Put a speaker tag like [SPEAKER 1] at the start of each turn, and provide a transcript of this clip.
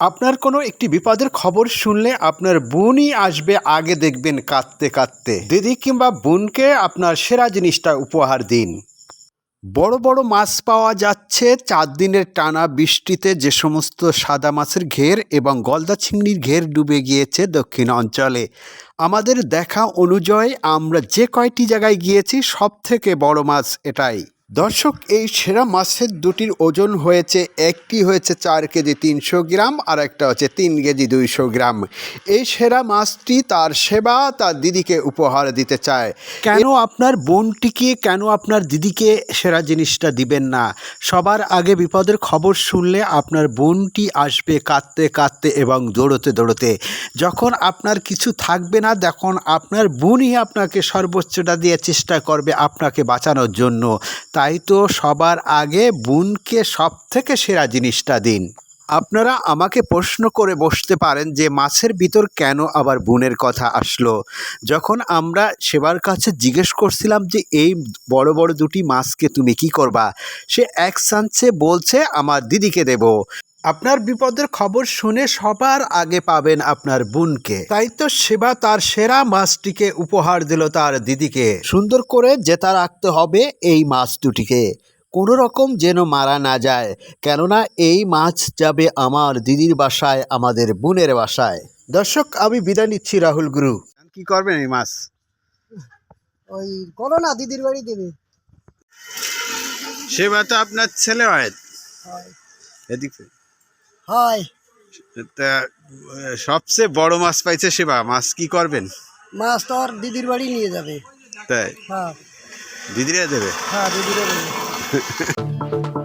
[SPEAKER 1] আপনার কোনো একটি বিপদের খবর শুনলে আপনার বোনই আসবে আগে দেখবেন কাঁদতে কাঁদতে। দিদি কিংবা বোনকে আপনার সেরা জিনিসটা উপহার দিন। বড় বড় মাছ পাওয়া যাচ্ছে, চার দিনের টানা বৃষ্টিতে যে সমস্ত সাদা মাছের ঘের এবং গলদা চিংড়ির ঘের ডুবে গিয়েছে দক্ষিণ অঞ্চলে। আমাদের দেখা অনুযায়ী আমরা যে কয়টি জায়গায় গিয়েছি সব থেকে বড় মাছ এটাই। দর্শক, এই সেরা মাছের দুটির ওজন হয়েছে, একটি হয়েছে চার কেজি তিনশো গ্রাম, আর একটা হচ্ছে তিন কেজি দুইশো গ্রাম। এই সেরা মাছটি তার সেবা তার দিদিকে উপহার দিতে চায়। কেন আপনার বোনটিকে, কেন আপনার দিদিকে সেরা জিনিসটা দিবেন না? সবার আগে বিপদের খবর শুনলে আপনার বোনটি আসবে কাঁদতে কাঁদতে এবং দৌড়তে দৌড়তে। যখন আপনার কিছু থাকবে না, তখন আপনার বোনই আপনাকে সর্বোচ্চটা দিয়ে চেষ্টা করবে আপনাকে বাঁচানোর জন্য। তাই তো সবার আগে বোনকে সব থেকে সেরা জিনিসটা দিন। আপনারা আমাকে প্রশ্ন করে বসতে পারেন যে মাছের ভিতর কেন আবার বোনের কথা আসলো। যখন আমরা সেবার কাছে জিজ্ঞেস করছিলাম যে এই বড় বড় দুটি মাছকে তুমি কি করবা, সে এক চান্সে বলছে, আমার দিদিকে দেব। আপনার বিপদের খবর শুনে সবার আগে পাবেন আপনার বোনকে। তাই তো সেবা তার সেরা মাছটিকে উপহার দিল তার দিদিকে। সুন্দর করে জেতা রাখতে হবে এই মাছ দুটিকে কোনো রকম যেন মারা না যায় কেননা এই মাছ যাবে আমার দিদির বাসায় আমাদের বোনের বাসায়। দর্শক আমি বিদায় নিচ্ছি রাহুল গুরু। কি করবেন এই মাছ?
[SPEAKER 2] ওই করো না দিদির বাড়ি দেবে।
[SPEAKER 1] সেবা তো আপনার ছেলে হয়। এদিক।
[SPEAKER 2] হয়।
[SPEAKER 1] তা সবচেয়ে বড় মাছ পাইছে সেবা মাছ কি করবেন?
[SPEAKER 2] মাছ তো আর দিদির বাড়ি নিয়ে যাবে।
[SPEAKER 1] তাই?
[SPEAKER 2] হ্যাঁ।
[SPEAKER 1] দিদিরা দেবে
[SPEAKER 2] হ্যাঁ দিদিরা বাড়ি